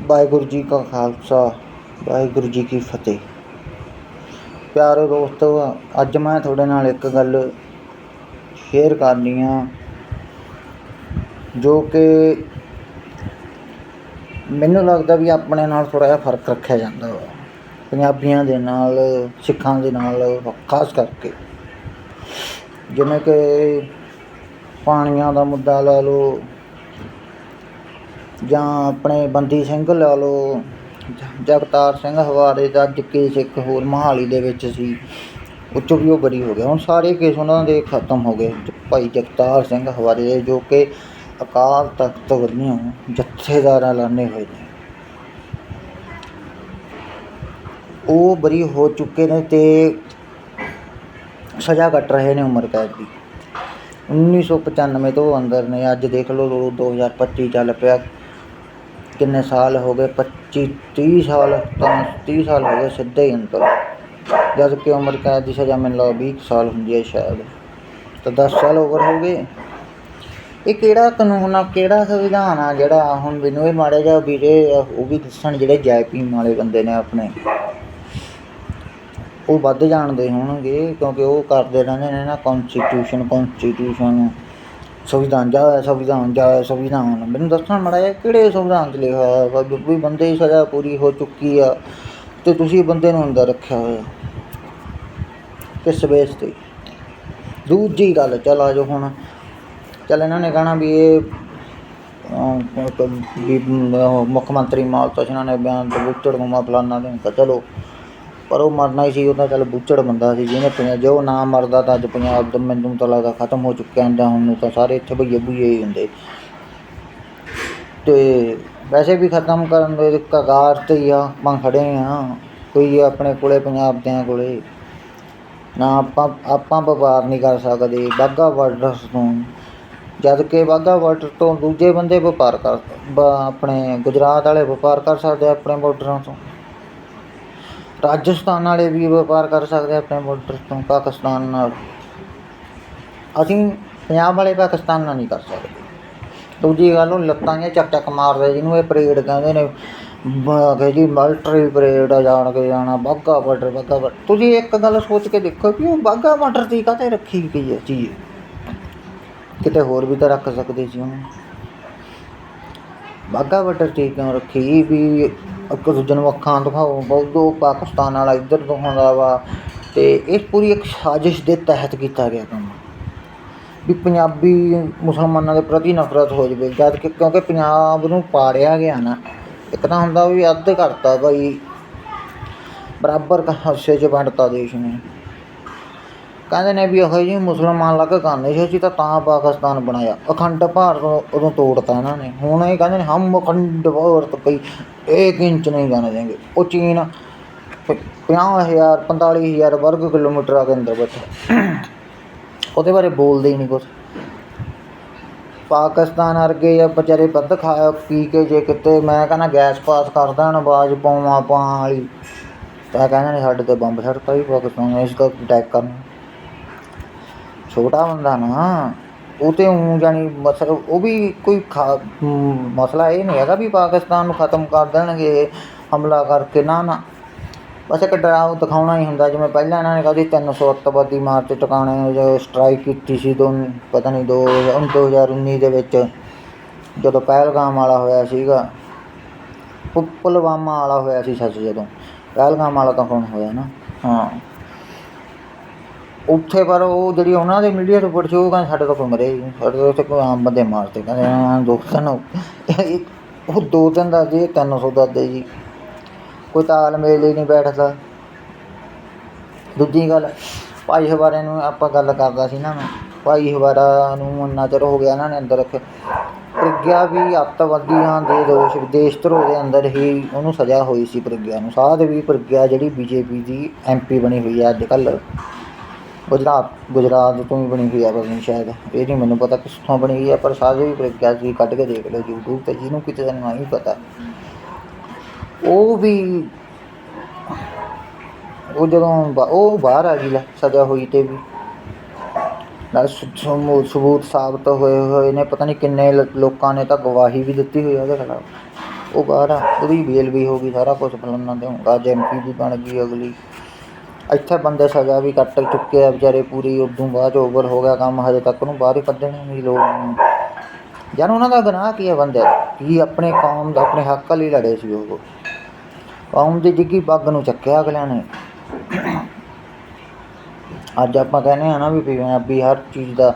ਵਾਹਿਗੁਰੂ ਜੀ ਕਾ ਖਾਲਸਾ, ਵਾਹਿਗੁਰੂ ਜੀ ਕੀ ਫਤਿਹ। ਪਿਆਰੇ ਦੋਸਤੋ, ਅੱਜ ਮੈਂ ਤੁਹਾਡੇ ਨਾਲ ਇੱਕ ਗੱਲ ਸ਼ੇਅਰ ਕਰਨੀ ਆ, ਜੋ ਕਿ ਮੈਨੂੰ ਲੱਗਦਾ ਵੀ ਆਪਣੇ ਨਾਲ ਥੋੜਾ ਜਿਹਾ ਫ਼ਰਕ ਰੱਖਿਆ ਜਾਂਦਾ ਵਾ। ਪੰਜਾਬੀਆਂ ਦੇ ਨਾਲ, ਸਿੱਖਾਂ ਦੇ ਨਾਲ, ਖਾਸ ਕਰਕੇ। ਜਿਵੇਂ ਕਿ ਪਾਣੀਆਂ ਦਾ ਮੁੱਦਾ ਲਾ ਲਓ ਜਾਂ ਆਪਣੇ ਬੰਦੀ ਸਿੰਘ ਲਾ ਲਓ, ਜਗਤਾਰ ਸਿੰਘ ਹਵਾਰੇ ਦਾ ਅੱਜ ਕੇਸ ਇੱਕ ਹੋਰ ਮੋਹਾਲੀ ਦੇ ਵਿੱਚ ਸੀ। ਉਹ ਉੱਚੋਂ ਵੀ ਉਹ ਬਰੀ ਹੋ ਗਿਆ ਹੁਣ ਸਾਰੇ ਕੇਸ ਉਹਨਾਂ ਦੇ ਖਤਮ ਹੋ ਗਏ। ਭਾਈ ਜਗਤਾਰ ਸਿੰਘ ਹਵਾਰੇ ਦੇ, ਜੋ ਕਿ ਅਕਾਲ ਤਖਤ ਵੱਲੋਂ ਜਥੇਦਾਰਾਂ ਲਾਣੇ ਹੋਏ ਨੇ। ਉਹ ਬਰੀ ਹੋ ਚੁੱਕੇ ਨੇ ਤੇ ਸਜ਼ਾ ਕੱਟ ਰਹੇ ਨੇ ਉਮਰ ਕੈਦ ਦੀ। 1995 ਤੋਂ ਅੰਦਰ ਨੇ। ਅੱਜ ਦੇਖ ਲਓ 2025 ਚੱਲ ਪਿਆ। ਕਿੰਨੇ ਸਾਲ ਹੋ ਗਏ? 25 30 ਸਾਲ, ਤਾਂ 30 ਸਾਲ ਹੋ ਗਏ ਸਿੱਧੇ ਹੀ ਅੰਦਰ। ਜਦ ਕਿ ਉਮਰ ਕੈਦ ਦੀ ਸਜ਼ਾ ਮੈਨੂੰ ਲੱਗਦਾ 20 ਕੁ ਸਾਲ ਹੁੰਦੀ ਹੈ ਸ਼ਾਇਦ। ਤਾਂ 10 ਸਾਲ ਓਵਰ ਹੋ ਗਏ। ਇਹ ਕਿਹੜਾ ਕਾਨੂੰਨ ਆ, ਕਿਹੜਾ ਸੰਵਿਧਾਨ ਆ ਜਿਹੜਾ ਹੁਣ ਮੈਨੂੰ ਇਹ ਮਾੜੇ ਜਿਹਾ ਵੀਰੇ, ਉਹ ਵੀ ਦੱਸਣ ਜਿਹੜੇ ਜੈ ਭੀਮ ਵਾਲੇ ਬੰਦੇ ਨੇ ਆਪਣੇ। ਉਹ ਵੱਧ ਜਾਣਦੇ ਹੋਣਗੇ ਕਿਉਂਕਿ ਉਹ ਕਰਦੇ ਰਹਿੰਦੇ ਨੇ ਨਾ ਕਨਸਟੀਟਿਊਸ਼ਨ ਕਨਸਟੀਟਿਊਸ਼ਨ ਸੰਵਿਧਾਨ ਜਾ ਸੰਵਿਧਾਨ ਜਾ ਸੰਵਿਧਾਨ। ਮੈਨੂੰ ਦੱਸਣ ਮਾੜਾ ਜਿਹਾ, ਕਿਹੜੇ ਸੰਵਿਧਾਨ 'ਚ ਲਿਖਿਆ ਹੋਇਆ ਵੀ? ਬੰਦੇ ਦੀ ਸਜ਼ਾ ਪੂਰੀ ਹੋ ਚੁੱਕੀ ਆ ਤੇ ਤੁਸੀਂ ਬੰਦੇ ਨੂੰ ਅੰਦਰ ਰੱਖਿਆ ਹੋਇਆ। ਕਿਸ ਬੇਸ ਤੇ? ਦੂਜੀ ਗੱਲ, ਚੱਲ ਆ ਜਾਓ ਹੁਣ। ਚੱਲ ਇਹਨਾਂ ਨੇ ਕਹਿਣਾ ਵੀ ਇਹ ਮੁੱਖ ਮੰਤਰੀ ਮਾਲਤਾ ਇਹਨਾਂ ਨੇ ਬਿਆਨ ਤੇ ਬੁੱਚੜ ਗੁਮਾ ਫਲਾਨਾ ਦੇ ਚਲੋ। ਪਰ ਉਹ ਮਰਨਾ ਹੀ ਸੀ ਉਹ ਤਾਂ ਚੱਲ ਬੁੱਚੜ ਬੰਦਾ ਸੀ, ਜਿਹਨੇ ਪੰਜਾਬ ਜੇ ਉਹ ਨਾ ਮਰਦਾ ਤਾਂ ਅੱਜ ਪੰਜਾਬ ਦਾ ਮੈਨੂੰ ਤਾਂ ਲੱਗਦਾ ਖਤਮ ਹੋ ਚੁੱਕਿਆ ਹੁੰਦਾ ਹੁਣ ਨੂੰ ਤਾਂ ਸਾਰੇ ਇੱਥੇ ਭਈਏ ਭੁਈਏ ਹੀ ਹੁੰਦੇ। ਤੇ ਵੈਸੇ ਵੀ ਖਤਮ ਕਰਨ ਦੇ ਕਗਾਰ ਤੇ ਹੀ ਆ, ਆਪਾਂ ਖੜੇ ਆ, ਕੋਈ ਆਪਣੇ ਕੋਲੇ, ਪੰਜਾਬ ਦਿਆਂ ਕੋਲੇ। ਨਾ ਆਪਾਂ ਆਪਾਂ ਵਪਾਰ ਨਹੀਂ ਕਰ ਸਕਦੇ ਬਾਗਾ ਬਾਰਡਰ ਤੋਂ। ਜਦ ਕਿ ਬਾਗਾ ਬਾਰਡਰ ਤੋਂ ਦੂਜੇ ਬੰਦੇ ਵਪਾਰ ਕਰ ਆਪਣੇ ਗੁਜਰਾਤ ਵਾਲੇ ਵਪਾਰ ਕਰ ਸਕਦੇ ਆਪਣੇ ਬਾਰਡਰਾਂ ਤੋਂ ਰਾਜਸਥਾਨ ਵਾਲੇ ਵੀ ਵਪਾਰ ਕਰ ਸਕਦੇ ਆਪਣੇ ਬਾਰਡਰ ਤੋਂ, ਪਾਕਿਸਤਾਨ ਨਾਲ। ਅਸੀਂ ਪੰਜਾਬ ਵਾਲੇ ਪਾਕਿਸਤਾਨ ਨਾਲ ਨਹੀਂ ਕਰ ਸਕਦੇ। ਦੂਜੀ ਗੱਲ, ਉਹ ਲੱਤਾਂ ਜਿਹੀਆਂ ਚੱਕ ਚੱਕ ਮਾਰਦੇ, ਜਿਹਨੂੰ ਇਹ ਪਰੇਡ ਕਹਿੰਦੇ ਨੇ ਕਿ ਜੀ ਮਲਟਰੀ ਪਰੇਡ ਆ, ਜਾਣ ਕੇ ਜਾਣਾ ਬਾਗਾ ਬਾਰਡਰ ਬਾਗਾ ਬਾਰਡਰ ਤੁਸੀਂ ਇੱਕ ਗੱਲ ਸੋਚ ਕੇ ਦੇਖੋ ਕਿ ਉਹ ਬਾਗਾ ਬਾਰਡਰ ਦੀ ਕਾਹਤੇ ਰੱਖੀ ਗਈ ਹੈ ਚੀਜ਼? ਕਿਤੇ ਹੋਰ ਵੀ ਤਾਂ ਰੱਖ ਸਕਦੇ ਸੀ ਉਹਨੂੰ। ਬਾਗਾ ਬਾਰਡਰ ਤੇ ਕਿਉਂ ਰੱਖੀ ਵੀ ਇੱਕ ਦੂਜੇ ਨੂੰ ਅੱਖਾਂ ਦਿਖਾਓ ਬਹੁਦੋ ਪਾਕਿਸਤਾਨ ਵਾਲਾ ਇੱਧਰ ਦਿਖਾਉਂਦਾ ਵਾ ਅਤੇ ਇਹ ਪੂਰੀ ਇੱਕ ਸਾਜ਼ਿਸ਼ ਦੇ ਤਹਿਤ ਕੀਤਾ ਗਿਆ ਕੰਮ। ਵੀ ਪੰਜਾਬੀ ਮੁਸਲਮਾਨਾਂ ਦੇ ਪ੍ਰਤੀ ਨਫ਼ਰਤ ਹੋ ਜਾਵੇ, ਜਦ ਕਿ ਕਿਉਂਕਿ ਪੰਜਾਬ ਨੂੰ ਪਾੜਿਆ ਗਿਆ ਨਾ, ਇੱਕ ਤਾਂ ਹੁੰਦਾ ਵੀ ਅੱਧ ਕਰਤਾ ਭਾਈ ਬਰਾਬਰ ਕ- ਹਿੱਸੇ 'ਚ ਵੰਡਤਾ ਦੇਸ਼ ਨੇ। ਕਹਿੰਦੇ ਨੇ ਵੀ ਇਹੋ ਜਿਹੇ ਮੁਸਲਮਾਨ ਲੱਗ ਕਰਨੇ ਸੀ ਅਸੀਂ ਤਾਂ ਤਾਂ ਪਾਕਿਸਤਾਨ ਬਣਾਇਆ। ਅਖੰਡ ਭਾਰਤ ਉਦੋਂ ਤੋੜਤਾ ਇਹਨਾਂ ਨੇ। ਹੁਣ ਇਹ ਕਹਿੰਦੇ ਨੇ ਹਮ ਅਖੰਡ ਭਾਰਤ ਕਈ ਇੱਕ ਇੰਚ ਨਹੀਂ ਜਾਣੇ ਦੇਂਗੇ ਉਹ ਚੀਨ ਪ- ਪੰਜਾਹ ਹਜ਼ਾਰ, ਪੰਤਾਲੀ ਹਜ਼ਾਰ ਵਰਗ ਕਿਲੋਮੀਟਰ ਆ ਕੇ ਅੰਦਰ ਬੈਠਾ। ਉਹਦੇ ਬਾਰੇ ਬੋਲਦੇ ਹੀ ਨਹੀਂ ਕੁਛ। ਪਾਕਿਸਤਾਨ ਵਰਗੇ ਜਾਂ ਵਿਚਾਰੇ ਵੱਧ ਖਾ ਪੀ ਕੇ ਜੇ ਕਿਤੇ, ਮੈਂ ਕਹਿੰਦਾ ਗੈਸ ਪਾਸ ਕਰ ਦੇਣ, ਆਵਾਜ਼ ਪਾਵਾਂ ਪਾਂ ਵਾਲੀ। ਤਾਂ ਕਹਿੰਦੇ ਨੇ ਸਾਡੇ ਤੇ ਬੰਬ ਛੱਡਤਾ ਵੀ ਪਾਕਿਸਤਾਨ ਨੇ, ਇਸ ਦਾ ਅਟੈਕ ਕਰਨ। ਛੋਟਾ ਬੰਦਾ ਨਾ, ਉਹ ਤੇ ਉਹ ਜਾਨੀ ਮਸਲਾ, ਉਹ ਵੀ ਕੋਈ ਖਾ- ਮਸਲਾ ਇਹ ਨਹੀਂ ਹੈਗਾ ਵੀ ਪਾਕਿਸਤਾਨ ਨੂੰ ਖਤਮ ਕਰ ਦੇਣਗੇ, ਹਮਲਾ ਕਰਕੇ ਨਾ ਨਾ। ਬਸ ਇੱਕ ਡਰਾਉ ਦਿਖਾਉਣਾ ਹੀ ਹੁੰਦਾ, ਜਿਵੇਂ ਪਹਿਲਾਂ ਇਹਨਾਂ ਨੇ ਕਹਦੀ 300 ਅੱਤਵਾਦੀ ਮਾਰਚ ਟਿਕਾਣੇ ਜੋ ਸਟ੍ਰਾਈਕ ਕੀਤੀ ਸੀ ਦੋ, ਪਤਾ ਨਹੀਂ ਦੋ 2019 ਦੇ ਵਿੱਚ, ਜਦੋਂ ਪਹਿਲਗਾਮ ਵਾਲਾ ਹੋਇਆ ਸੀਗਾ। ਪੁ- ਪੁਲਵਾਮਾ ਵਾਲਾ ਹੋਇਆ ਸੀ ਸੱਚ ਜਦੋਂ, ਪਹਿਲਗਾਮ ਵਾਲਾ ਤਾਂ ਹੁਣ ਹੋਇਆ ਨਾ, ਹਾਂ। ਉੱਥੇ ਪਰ ਉਹ ਜਿਹੜੀ ਉਹਨਾਂ ਦੇ ਮੀਡੀਆ ਰਿਪੋਰਟ ਸੀ, ਉਹ ਕਹਿੰਦੇ ਸਾਡੇ ਤੋਂ ਕੋਈ ਮਰੇ ਹੀ ਨਹੀਂ। ਸਾਡੇ ਤਾਂ ਉੱਥੇ ਕੋਈ ਆਮ ਬੰਦੇ ਮਾਰਤੇ ਕਹਿੰਦੇ ਹਾਂ ਦੋ ਤਿੰਨ ਉਹ। ਦੋ ਤਿੰਨ ਦੱਸਦੇ 300 ਦੱਸਦੇ ਜੀ। ਕੋਈ ਤਾਲਮੇਲ ਹੀ ਨਹੀਂ ਬੈਠਦਾ। ਦੂਜੀ ਗੱਲ, ਭਾਈ ਹਵਾਰੇ ਨੂੰ ਆਪਾਂ ਗੱਲ ਕਰਦਾ ਸੀ ਨਾ ਮੈਂ। ਭਾਈ ਹਵਾਰਾ ਨੂੰ ਇੰਨਾ ਚਿਰ ਹੋ ਗਿਆ ਇਹਨਾਂ ਨੇ ਅੰਦਰ ਰੱਖਿਆ। ਪ੍ਰਗਿਆ ਵੀ ਅੱਤਵਾਦੀਆਂ ਦੇ ਦੋਸ਼ ਵਿਦੇਸ਼ ਧਰੋਹ ਦੇ ਅੰਦਰ ਹੀ ਉਹਨੂੰ ਸਜ਼ਾ ਹੋਈ ਸੀ ਪ੍ਰਗਿਆ ਨੂੰ। ਸਾਧ ਵੀ ਪ੍ਰਗਿਆ ਜਿਹੜੀ ਬੀਜੇਪੀ ਦੀ ਐਮਪੀ ਬਣੀ ਹੋਈ ਹੈ ਅੱਜ ਕੱਲ੍ਹ। ਗੁਜਰਾਤ ਗੁਜਰਾਤ ਤੋਂ ਵੀ ਬਣੀ ਹੋਈ ਹੈ ਪਤਾ ਨਹੀਂ ਸ਼ਾਇਦ। ਇਹ ਨਹੀਂ ਮੈਨੂੰ ਪਤਾ ਕਿੱਥੋਂ ਬਣੀ ਹੋਈ ਹੈ ਪਰ ਸਾਰੇ ਵੀ ਪ੍ਰਗਿਆ ਜੀ ਕੱਢ ਕੇ ਦੇਖ ਲਓ YouTube ਤੇ, ਜਿਹਨੂੰ ਕਿਤੇ ਦਾ ਨਹੀਂ ਪਤਾ। ਉਹ ਵੀ ਉਹ ਜਦੋਂ ਉਹ ਬਾਹਰ ਆ ਗਈ ਲੈ, ਸਜ਼ਾ ਹੋਈ ਤੇ ਵੀ। ਨਾਲ ਸਬੂਤ ਸਾਬਤ ਹੋਏ ਹੋਏ ਨੇ, ਪਤਾ ਨਹੀਂ ਕਿੰਨੇ ਲੋਕਾਂ ਨੇ ਤਾਂ ਗਵਾਹੀ ਵੀ ਦਿੱਤੀ ਹੋਈ ਆ ਉਹਦੇ ਖਿਲਾਫ। ਉਹ ਬਾਹਰ ਆ, ਉਹਦੀ ਬੇਲ ਵੀ ਹੋ ਗਈ, ਸਾਰਾ ਕੁਝ ਫਲਾਨਾ ਤੇ ਹੋਗਾ ਅੱਜ ਵੀ ਬਣ ਗਈ ਅਗਲੀ। ਇੱਥੇ ਬੰਦੇ ਸਜ਼ਾ ਵੀ ਕੱਟ ਚੁੱਕੇ ਆ ਵਿਚਾਰੇ ਪੂਰੀ, ਉਦੋਂ ਬਾਅਦ ਓਵਰ ਹੋ ਗਿਆ ਕੰਮ, ਹਜੇ ਤੱਕ ਉਹਨੂੰ ਬਾਹਰ ਹੀ ਕੱਢਣ ਦੀ ਲੋੜ ਨਹੀਂ ਯਾਰ ਉਹਨਾਂ ਦਾ ਗੁਨਾਹ ਕੀ ਹੈ ਬੰਦੇ ਦਾ? ਕੀ ਆਪਣੇ ਕੌਮ ਦਾ, ਆਪਣੇ ਹੱਕ ਲਈ ਲੜੇ ਸੀ ਉਹ। ਕੌਮ ਦੀ ਡਿੱਗੀ ਪੱਗ ਨੂੰ ਚੱਕਿਆ ਅਗਲਿਆਂ ਨੇ। ਅੱਜ ਆਪਾਂ ਕਹਿੰਦੇ ਆ ਨਾ ਵੀ ਪੰਜਾਬੀ ਹਰ ਚੀਜ਼ ਦਾ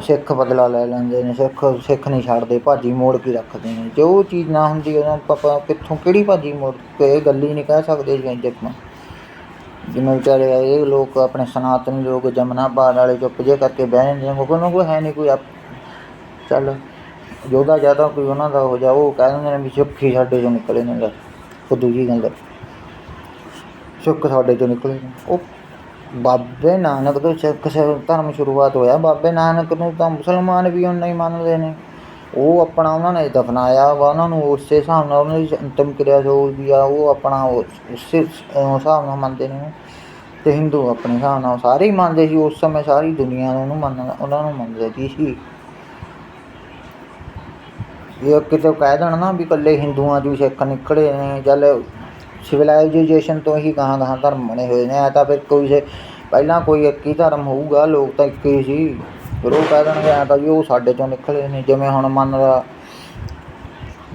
ਸਿੱਖ ਬਦਲਾ ਲੈ ਲੈਂਦੇ ਨੇ, ਸਿੱਖ ਸਿੱਖ ਨਹੀਂ ਛੱਡਦੇ, ਭਾਜੀ ਮੋੜ ਕੇ ਰੱਖਦੇ ਨੇ। ਜੋ ਚੀਜ਼ ਨਾ ਹੁੰਦੀ, ਉਹਨਾਂ ਆਪਾਂ ਕਿੱਥੋਂ ਕਿਹੜੀ ਭਾਜੀ ਮੋੜ ਕੇ ਇਹ ਗੱਲ ਹੀ ਨਹੀਂ ਕਹਿ ਸਕਦੇ ਜੀ ਆਪਾਂ। ਜਿਵੇਂ ਵਿਚਾਰੇ ਇਹ ਲੋਕ ਆਪਣੇ ਸਨਾਤਨ ਲੋਕ ਜਮਨਾਬਾਦ ਵਾਲੇ ਚੁੱਪ ਜੇ ਕਰਕੇ ਬਹਿ ਜਾਂਦੇ ਨੇ ਕੋਈ ਨਾ ਕੋਈ ਹੈ ਨਹੀਂ ਕੋਈ ਆਪ- ਚੱਲ, ਯੋਧਾ ਜ਼ਿਆਦਾ ਕੋਈ ਉਹਨਾਂ ਦਾ ਹੋ ਜਾ, ਉਹ ਕਹਿ ਦਿੰਦੇ ਨੇ ਵੀ ਸੁੱਖ ਹੀ ਸਾਡੇ ਚੋਂ ਨਿਕਲੇ ਨੇ ਲੈ ਫੁੱਦੂ ਜੀ ਗੱਲ ਸੁੱਖ ਸਾਡੇ ਚੋਂ ਨਿਕਲੇ ਉਹ ਬਾਬੇ ਨਾਨਕ ਤੋਂ ਸਿੱਖ ਸ- ਧਰਮ ਸ਼ੁਰੂਆਤ ਹੋਇਆ, ਬਾਬੇ ਨਾਨਕ ਨੂੰ ਤਾਂ ਮੁਸਲਮਾਨ ਵੀ ਉਹਨਾਂ ਹੀ ਮੰਨਦੇ ਨੇ। ਉਹ ਆਪਣਾ ਉਹਨਾਂ ਨੇ ਦਫਨਾਇਆ ਵਾ, ਉਹਨਾਂ ਨੂੰ ਉਸੇ ਹਿਸਾਬ ਨਾਲ ਉਹਨਾਂ ਦੀ ਅੰਤਮ ਕਿਰਿਆ ਜੋ ਵੀ ਆ, ਉਹ ਆਪਣਾ ਉਸ- ਉਸੇ ਹਿਸਾਬ ਨਾਲ ਮੰਨਦੇ ਨੇ ਤੇ ਹਿੰਦੂ ਆਪਣੇ ਹਿਸਾਬ ਨਾਲ ਸਾਰੇ ਹੀ ਮੰਨਦੇ ਸੀ, ਉਸ ਸਮੇਂ ਸਾਰੀ ਦੁਨੀਆ ਉਹਨੂੰ ਮੰਨ ਉਹਨਾਂ ਨੂੰ ਮੰਨਦੇ ਸੀ। ਇਹ ਕਿਤੇ ਕਹਿ ਦੇਣ ਨਾ ਵੀ ਇਕੱਲੇ ਹਿੰਦੂਆਂ 'ਚ ਵੀ ਸਿੱਖ ਨਿਕਲੇ ਨੇ, ਚੱਲ ਸਿਵਲਾਈਜੇਸ਼ਨ ਤੋਂ ਹੀ ਗਾਹਾਂ ਗਾਹਾਂ ਧਰਮ ਬਣੇ ਹੋਏ ਨੇ ਐ ਤਾਂ ਫਿਰ ਕੋਈ ਸੇ ਪਹਿਲਾਂ ਕੋਈ ਇੱਕ ਹੀ ਧਰਮ ਹੋਊਗਾ, ਲੋਕ ਤਾਂ ਇੱਕ ਹੀ ਸੀ। ਫਿਰ ਉਹ ਕਹਿ ਦੇਣਗੇ ਐ ਤਾਂ ਵੀ ਉਹ ਸਾਡੇ ਚੋਂ ਨਿਕਲੇ ਨੇ ਜਿਵੇਂ ਹੁਣ ਮੰਨ ਲਾ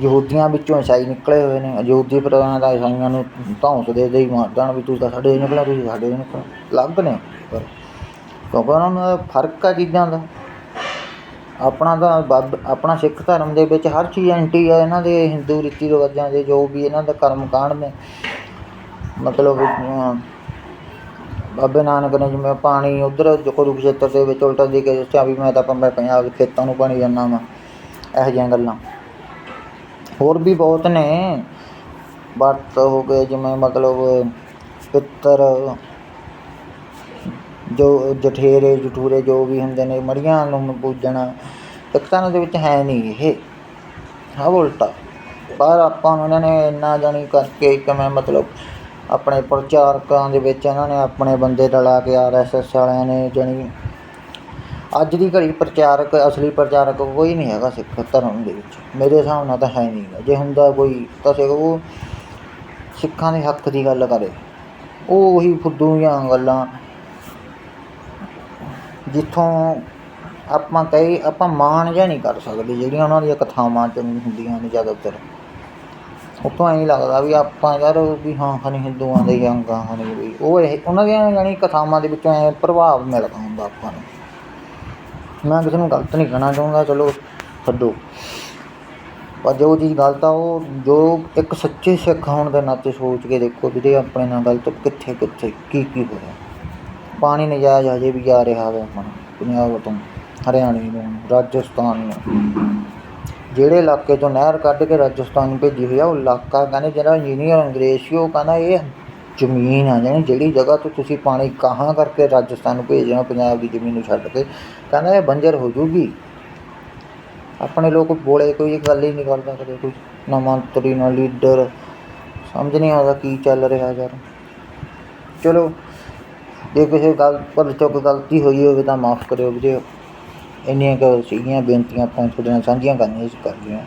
ਯਹੂਦੀਆਂ ਵਿੱਚੋਂ ਈਸਾਈ ਨਿਕਲੇ ਹੋਏ ਨੇ, ਯਹੂਦੀ ਪ੍ਰਧਾਨ ਦਾ ਈਸਾਈਆਂ ਨੂੰ ਧੌਂਸ ਦੇ ਦੇ ਹੀ ਮਾਰ ਦੇਣ ਵੀ ਤੂੰ ਤਾਂ ਸਾਡੇ ਚੋਂ ਨਿਕਲਿਆ, ਤੁਸੀਂ ਸਾਡੇ ਚੋਂ ਨਿਕਲਿਆ। ਅਲੱਗ ਨੇ ਪਰ ਕਿਉਂਕਿ ਉਹਨਾਂ ਨੂੰ ਫ਼ਰਕ ਆ ਚੀਜ਼ਾਂ ਦਾ। ਆਪਣਾ ਤਾਂ ਬਾਬ, ਆਪਣਾ ਸਿੱਖ ਧਰਮ ਦੇ ਵਿੱਚ ਹਰ ਚੀਜ਼ ਐਂਟੀ ਆ, ਇਹਨਾਂ ਦੇ ਹਿੰਦੂ ਰੀਤੀ ਰਿਵਾਜਾਂ ਦੇ ਜੋ ਵੀ ਇਹਨਾਂ ਦਾ ਕਰਮ ਕਾਂਡ ਨੇ। ਮਤਲਬ ਬਾਬੇ ਨਾਨਕ ਨੇ ਜਿਵੇਂ ਪਾਣੀ ਉਧਰ ਕੁਰੂਕਸ਼ੇਤਰ ਦੇ ਵਿੱਚ ਉਲਟਾ ਦੇ ਕੇ ਦੱਸਿਆ ਵੀ ਮੈਂ ਤਾਂ ਪੰਬੇ ਪੰਜਾਬ ਦੇ ਖੇਤਾਂ ਨੂੰ ਪਾਣੀ ਦਿੰਦਾ ਵਾਂ, ਇਹੋ ਜਿਹੀਆਂ ਗੱਲਾਂ। ਹੋਰ ਵੀ ਬਹੁਤ ਨੇ। ਵਰਤ ਹੋ ਗਏ ਜਿਵੇਂ ਮਤਲਬ ਪਿੱਤਰ, ਜੋ ਜਠੇਰੇ, ਜਠੂਰੇ ਜੋ ਵੀ ਹੁੰਦੇ ਨੇ, ਮੜੀਆਂ ਨੂੰ ਪੂਜਣਾ ਇੱਕ ਤਾਂ ਦੇ ਵਿੱਚ ਹੈ ਨਹੀਂ ਇਹ। ਹਾਂ ਉਲਟਾ। ਪਰ ਆਪਾਂ ਨੂੰ ਇਹਨਾਂ ਨੇ ਇੰਨਾ ਜਾਣੀ ਕਰਕੇ ਕਿਵੇਂ ਮਤਲਬ ਆਪਣੇ ਪ੍ਰਚਾਰਕਾਂ ਦੇ ਵਿੱਚ ਇਹਨਾਂ ਨੇ ਆਪਣੇ ਬੰਦੇ ਰਲਾ ਕੇ ਆਰਐਸਐਸ ਵਾਲਿਆਂ ਨੇ ਜਾਣੀ ਅੱਜ ਦੀ ਘੜੀ ਪ੍ਰਚਾਰਕ, ਅਸਲੀ ਪ੍ਰਚਾਰਕ ਕੋਈ ਨਹੀਂ ਹੈਗਾ ਸਿੱਖ ਧਰਮ ਦੇ ਵਿੱਚ। ਮੇਰੇ ਹਿਸਾਬ ਨਾਲ ਤਾਂ ਹੈ ਨਹੀਂ ਜੇ ਹੁੰਦਾ ਕੋਈ ਤਾਂ ਸਿੱਖ ਉਹ ਸਿੱਖਾਂ ਦੇ ਹੱਕ ਦੀ ਗੱਲ ਕਰੇ। ਉਹ ਉਹੀ ਫੁੱਦੂ ਜਿਹੀਆਂ ਗੱਲਾਂ ਜਿੱਥੋਂ ਆਪਾਂ ਕਹੀ ਆਪਾਂ ਮਾਣ ਜਿਹਾ ਨਹੀਂ ਕਰ ਸਕਦੇ, ਜਿਹੜੀਆਂ ਉਹਨਾਂ ਦੀਆਂ ਕਥਾਵਾਂ ਚ ਹੁੰਦੀਆਂ ਨੇ ਜ਼ਿਆਦਾਤਰ। ਉੱਥੋਂ ਐਂ ਲੱਗਦਾ ਵੀ ਆਪਾਂ ਯਾਰ ਵੀ ਹਾਂ ਖਾਨੀ ਹਿੰਦੂਆਂ ਦੇ ਜਾਂ ਅੰਗਾਂ ਹਨੀ ਵੀ। ਉਹ ਇਹ, ਉਹਨਾਂ ਦੀਆਂ ਯਾਨੀ ਕਥਾਵਾਂ ਦੇ ਵਿੱਚੋਂ ਐਂ ਪ੍ਰਭਾਵ ਮਿਲਦਾ ਹੁੰਦਾ ਆਪਾਂ ਨੂੰ। ਮੈਂ ਕਿਸੇ ਨੂੰ ਗਲਤ ਨਹੀਂ ਕਹਿਣਾ ਚਾਹੁੰਦਾ, ਚਲੋ ਛੱਡੋ। ਪਰ ਜੋ ਚੀਜ਼ ਗਲਤ ਆ, ਉਹ ਜੋ ਇੱਕ ਸੱਚੇ ਸਿੱਖ ਹੋਣ ਦੇ ਨਾਤੇ ਸੋਚ ਕੇ ਦੇਖੋ ਵੀਰੇ ਆਪਣੇ ਨਾਲ ਗਲਤ ਕਿੱਥੇ ਕਿੱਥੇ, ਕੀ ਕੀ ਹੋਇਆ। ਪਾਣੀ ਨਜਾਇਜ਼ ਹਜੇ ਵੀ ਆ ਰਿਹਾ ਵਾ ਆਪਣਾ ਪੰਜਾਬ ਤੋਂ, ਹਰਿਆਣੇ ਤੋਂ, ਰਾਜਸਥਾਨ ਨੂੰ ਜਿਹੜੇ ਇਲਾਕੇ ਤੋਂ ਨਹਿਰ ਕੱਢ ਕੇ ਰਾਜਸਥਾਨ ਨੂੰ ਭੇਜੀ ਹੋਈ ਆ, ਉਹ ਇਲਾਕਾ ਕਹਿੰਦੇ ਜਿਹੜਾ ਇੰਜੀਨੀਅਰ ਅੰਗਰੇਜ਼ ਸੀ, ਉਹ ਕਹਿੰਦਾ ਇਹ ਜ਼ਮੀਨ ਆ, ਜਾਣੀ ਜਿਹੜੀ ਜਗ੍ਹਾ ਤੋਂ ਤੁਸੀਂ ਪਾਣੀ ਕਾਹਾਂ ਕਰਕੇ ਰਾਜਸਥਾਨ ਨੂੰ ਭੇਜ ਰਹੇ ਹੋ, ਪੰਜਾਬ ਦੀ ਜ਼ਮੀਨ ਨੂੰ ਛੱਡ ਕੇ। ਕਹਿੰਦਾ ਇਹ ਬੰਜਰ ਹੋ ਜੂਗੀ। ਆਪਣੇ ਲੋਕ ਬੋਲੇ, ਕੋਈ ਗੱਲ ਹੀ ਨਹੀਂ ਕਰਦਾ ਕਦੇ ਕੋਈ। ਨਾ ਮੰਤਰੀ ਨਾ ਲੀਡਰ, ਸਮਝ ਨਹੀਂ ਆਉਂਦਾ ਕੀ ਚੱਲ ਰਿਹਾ ਯਾਰ। ਚਲੋ, ਜੇ ਕਿਸੇ ਗੱਲ ਪਰ ਤੋਂ ਗਲਤੀ ਹੋਈ ਹੋਵੇ ਤਾਂ ਮਾਫ ਕਰਿਓ ਵੀਰੇ। ਇੰਨੀਆਂ ਕੁ ਸੀਗੀਆਂ ਬੇਨਤੀਆਂ ਆਪਾਂ ਤੁਹਾਡੇ ਨਾਲ ਸਾਂਝੀਆਂ ਕਰਨੀਆਂ ਸੀ ਕਰ ਲਈਆਂ।